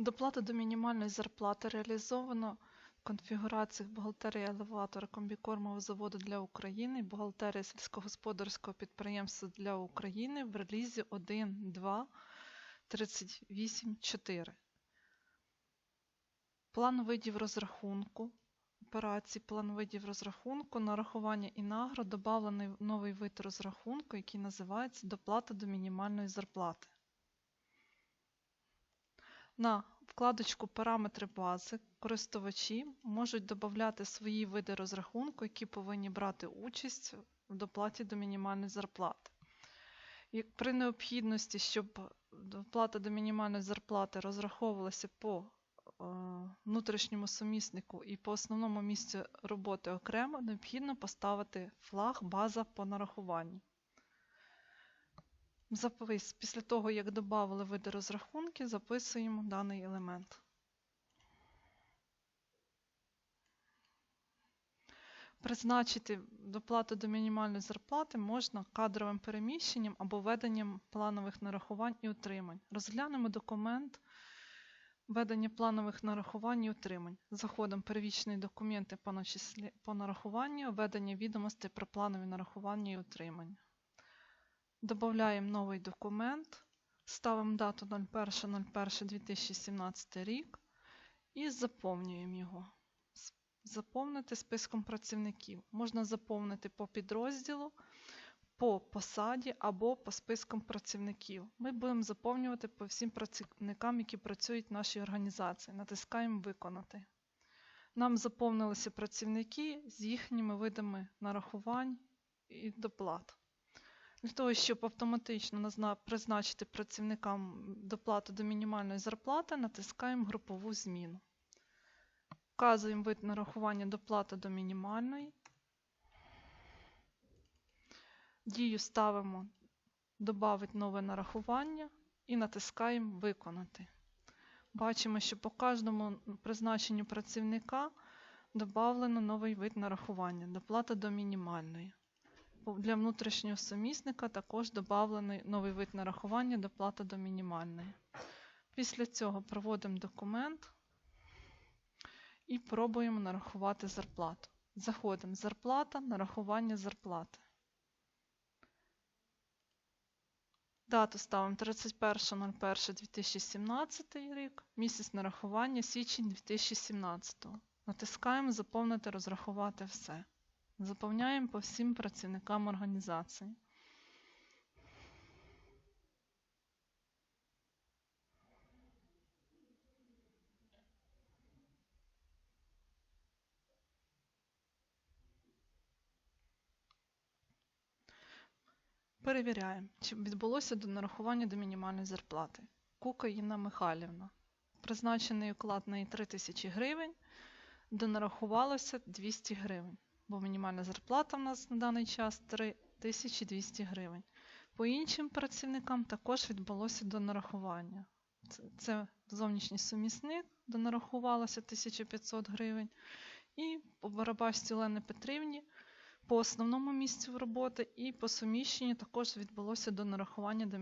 Доплата до мінімальної зарплати реалізовано в конфігураціях бухгалтерії елеватора комбікормового заводу для України бухгалтерії сільськогосподарського підприємства для України в релізі 1, 2, 38, 4. План видів розрахунку. Операції план видів розрахунку, нарахування і наград додавлений новий вид розрахунку, який називається доплата до мінімальної зарплати. На вкладочку Параметри бази користувачі можуть додати свої види розрахунку, які повинні брати участь в доплаті до мінімальної зарплати. Як при необхідності, щоб доплата до мінімальної зарплати розраховувалася по е, внутрішньому суміснику і по основному місцю роботи окремо, необхідно поставити флаг база по нарахуванню. Запис. Після того, як додали види розрахунки, записуємо даний елемент. Призначити доплату до мінімальної зарплати можна кадровим переміщенням або веденням планових нарахувань і утримань. Розглянемо документ ведення планових нарахувань і утримань. Заходимо первічні документи по, по нарахуванню, ведення відомостей про планові нарахування і утримання. Додаємо новий документ, ставимо дату 01.01.2017 рік і заповнюємо його. Заповнити списком працівників. Можна заповнити по підрозділу, по посаді або по спискам працівників. Ми будемо заповнювати по всім працівникам, які працюють в нашій організації. Натискаємо Виконати. Нам заповнилися працівники з їхніми видами нарахувань і доплат. Для того, щоб автоматично призначити працівникам доплату до мінімальної зарплати, натискаємо групову зміну. Вказуємо вид нарахування доплати до мінімальної. Дію ставимо Добавить нове нарахування і натискаємо Виконати. Бачимо, що по кожному призначенню працівника додавлено новий вид нарахування доплата до мінімальної. Для внутрішнього сумісника також додавлений новий вид нарахування доплата до мінімальної. Після цього проводимо документ і пробуємо нарахувати зарплату. Заходимо зарплата, нарахування зарплати. Дату ставимо 31.01.2017 рік, місяць нарахування січень 2017. Натискаємо Заповнити, розрахувати все. Заповняємо по всім працівникам організації. Перевіряємо, чи відбулося до нарахування до мінімальної зарплати. Кука Інна Михайлівна. Призначений уклад на 3 тисячі гривень, донарахувалося 200 гривень, бо мінімальна зарплата в нас на даний час 3200 гривень. По іншим працівникам також відбулося донарахування. Це, це зовнішній сумісник, донарахувалося 1500 гривень. І по Барабашці Олени Петрівні по основному місцю роботи і по суміщенню також відбулося до нарахування до